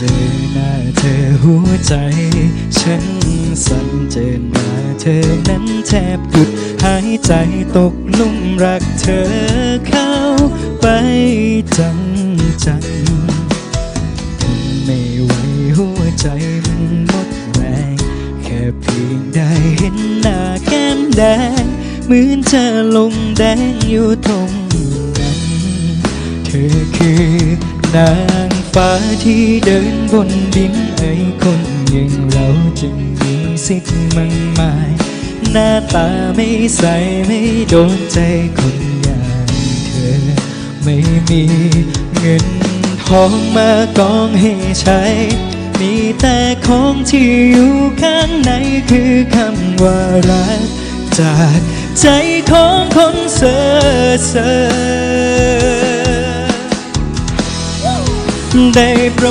เธอหัวใจ ฉันสั่นเจนมาเธอนั้นแทบหยุดหายใจตกลุมรักเธอเข้าไปจังจังทนไม่ไหวหัวใจมันหมดแรงแค่เพียงได้เห็นหน้าแก้มแดงเหมือนเธอลงแดงอยู่ตรงนั้นเธอคือนา ฟ้าที่เดินบนดินไอ้คนอย่างเราจึงมีสิทธิ์มั่งมาย หน้าตาไม่ใสไม่โดนใจคนอย่างเธอ ไม่มีเงินทองมากองให้ใช้ มีแต่ของที่อยู่ข้างในคือคำว่ารัก จากใจของคนเซ่อเซ่อ ได้โปร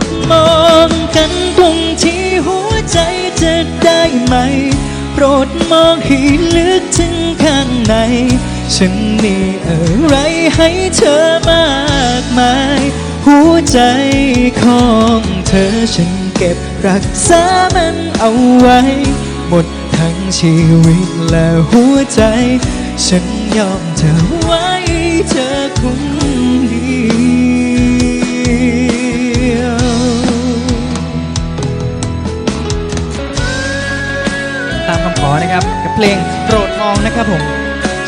ดมองกันตรงที่หัวใจจะได้ไหม โปรดมองให้ลึกถึงข้างใน ฉันมีอะไรให้เธอมากมาย หัวใจของเธอฉันเก็บรักษามันเอาไว้ หมดทั้งชีวิตและหัวใจ ฉันยอมเธอไว้เธอคนเดี คำขอนะครับกับเพลงโปรดมองนะครับผม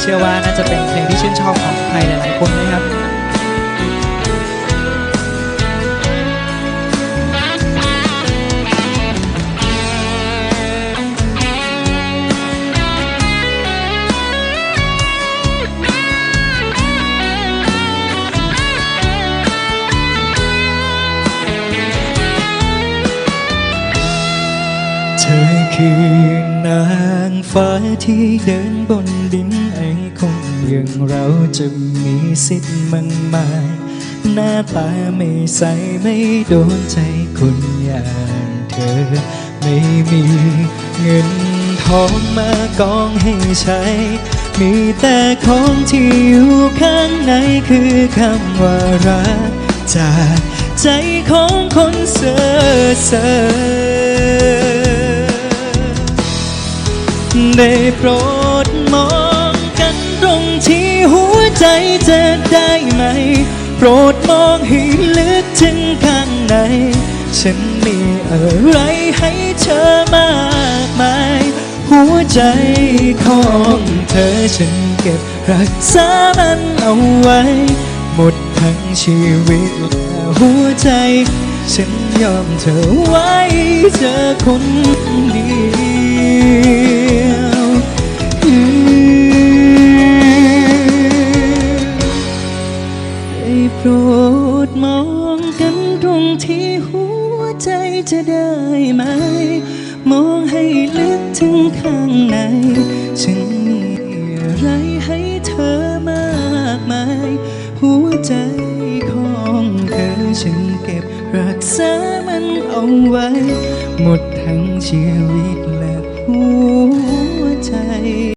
เชื่อว่าน่าจะเป็นเพลงที่ชื่นชอบของใครหลายๆคนนะครับเธอคือ นางฟ้าที่เดินบนดินไอคนอย่างเราจะมีสิทธิ์มั่งมาย หน้าตาไม่ใสไม่โดนใจคนอย่างเธอ ไม่มีเงินทองมากองให้ใช้ มีแต่ของที่อยู่ข้างในคือคำว่ารักจากใจของคนเซ่อเซ่อ ได้โปรดมองกันตรงที่หัวใจจะได้ไหม โปรดมองให้ลึกถึงข้างใน ฉันมีอะไรให้เธอมากมาย หัวใจของเธอฉันเก็บรักษามันเอาไว้ หมดทั้งชีวิตและหัวใจ ฉันยอมเธอไว้เธอคนเดียว ใจจะได้ไหม มองให้ลึกถึงข้างใน ฉันมีอะไรให้เธอมากมาย หัวใจของเธอฉันเก็บรักษามันเอาไว้ หมดทั้งชีวิตและหัวใจ